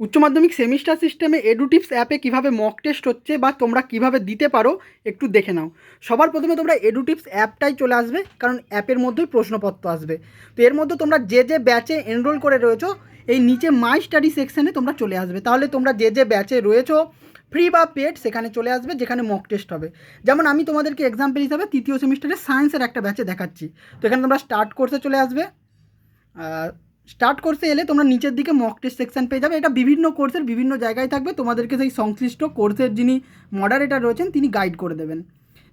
উচ্চ মাধ্যমিক সেমিস্টার সিস্টেমে এডুটিপস অ্যাপে কীভাবে মক টেস্ট হচ্ছে বা তোমরা কীভাবে দিতে পারো, একটু দেখে নাও। সবার প্রথমে তোমরা এডুটিপস অ্যাপটাই চলে আসবে, কারণ অ্যাপের মধ্যেই প্রশ্নপত্র আসবে। তো এর মধ্যে তোমরা যে যে ব্যাচে এনরোল করে রয়েছো, এই নিচে মাই স্টাডি সেকশানে তোমরা চলে আসবে। তাহলে তোমরা যে যে ব্যাচে রয়েছো ফ্রি বা পেড সেখানে চলে আসবে, যেখানে মক টেস্ট হবে। যেমন আমি তোমাদেরকে এক্সাম্পল হিসাবে তৃতীয় সেমিস্টারে সায়েন্সের একটা ব্যাচে দেখাচ্ছি। তো এখানে তোমরা স্টার্ট কোর্সে চলে আসবে। স্টার্ট কোর্সে এলে তোমরা নিচের দিকে মক টেস্ট সেকশন পেয়ে যাবে। এটা বিভিন্ন কোর্সের বিভিন্ন জায়গায় থাকবে। তোমাদেরকে সেই সংশ্লিষ্ট কোর্সের যিনি মডারেটার রয়েছেন, তিনি গাইড করে দেবেন।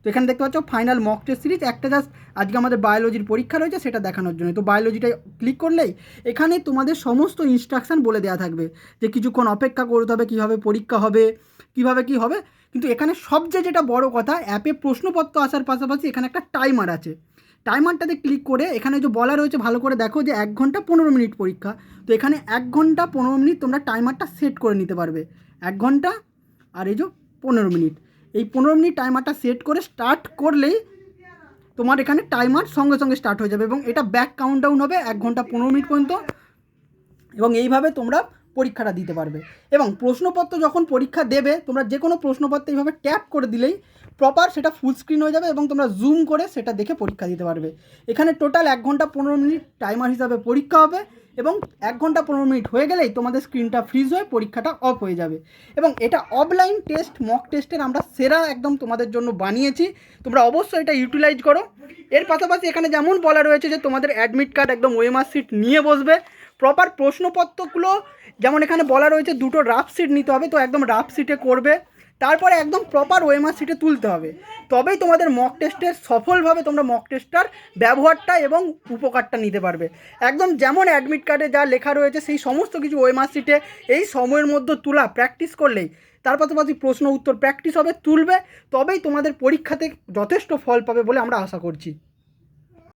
তো এখানে দেখতে পাচ্ছ ফাইনাল মক টেস্ট সিরিজ একটা জাস্ট আজকে আমাদের বায়োলজির পরীক্ষা রয়েছে, সেটা দেখানোর জন্য। তো বায়োলজিটাই ক্লিক করলেই এখানে তোমাদের সমস্ত ইনস্ট্রাকশান বলে দেওয়া থাকবে যে কিছুক্ষণ অপেক্ষা করতে হবে, কীভাবে পরীক্ষা হবে, কীভাবে কী হবে। কিন্তু এখানে সবচেয়ে যেটা বড় কথা অ্যাপে প্রশ্নপত্র আসার পাশাপাশি এখানে একটা টাইমার আছে। টাইমারটাতে ক্লিক করে এখানে যে বলা রয়েছে ভালো করে দেখো যে এক ঘণ্টা পনেরো মিনিট পরীক্ষা। তো এখানে এক ঘণ্টা পনেরো মিনিট তোমরা টাইমারটা সেট করে নিতে পারবে। এক ঘণ্টা আর এই যে পনেরো মিনিট। এই পনেরো মিনিট টাইমারটা সেট করে স্টার্ট করলেই তোমার এখানে টাইমার সঙ্গে সঙ্গে স্টার্ট হয়ে যাবে এবং এটা ব্যাক কাউন্টডাউন হবে এক ঘণ্টা পনেরো মিনিট পর্যন্ত এবং এইভাবে তোমরা পরীক্ষাটা দিতে পারবে। এবং প্রশ্নপত্র যখন পরীক্ষা দেবে, তোমরা যে কোনো প্রশ্নপত্র এইভাবে ট্যাপ করে দিলেই প্রপার সেটা ফুল স্ক্রিন হয়ে যাবে এবং তোমরা জুম করে সেটা দেখে পরীক্ষা দিতে পারবে। এখানে টোটাল এক ঘণ্টা পনেরো মিনিট টাইমার হিসাবে পরীক্ষা হবে এবং এক ঘণ্টা পনেরো মিনিট হয়ে গেলেই তোমাদের স্ক্রিনটা ফ্রিজ হয়ে পরীক্ষাটা অফ হয়ে যাবে। এবং এটা অফলাইন টেস্ট মক টেস্টের আমরা সেরা একদম তোমাদের জন্য বানিয়েছি। তোমরা অবশ্যই এটা ইউটিলাইজ করো। এর পাশাপাশি এখানে যেমন বলা রয়েছে যে তোমাদের অ্যাডমিট কার্ড একদম ওয়েমার সিট নিয়ে বসবে। প্রপার প্রশ্নপত্রগুলো, যেমন এখানে বলা রয়েছে দুটো রাফ সিট নিতে হবে, তো একদম রাফ সিটে করবে। তারপরে একদম প্রপার ওয়েমার সিটে তুলতে হবে। তবেই তোমাদের মক টেস্টের সফলভাবে তোমরা মক টেস্টটার ব্যবহারটা এবং উপকারটা নিতে পারবে। একদম যেমন অ্যাডমিট কার্ডে যা লেখা রয়েছে, সেই সমস্ত কিছু ওয়েমার সিটে এই সময়ের মধ্যে তোলা প্র্যাকটিস করলেই। তার পাশাপাশি প্রশ্ন, উত্তর প্র্যাকটিস হবে, তুলবে। তবেই তোমাদের পরীক্ষাতে যথেষ্ট ফল পাবে বলে আমরা আশা করছি।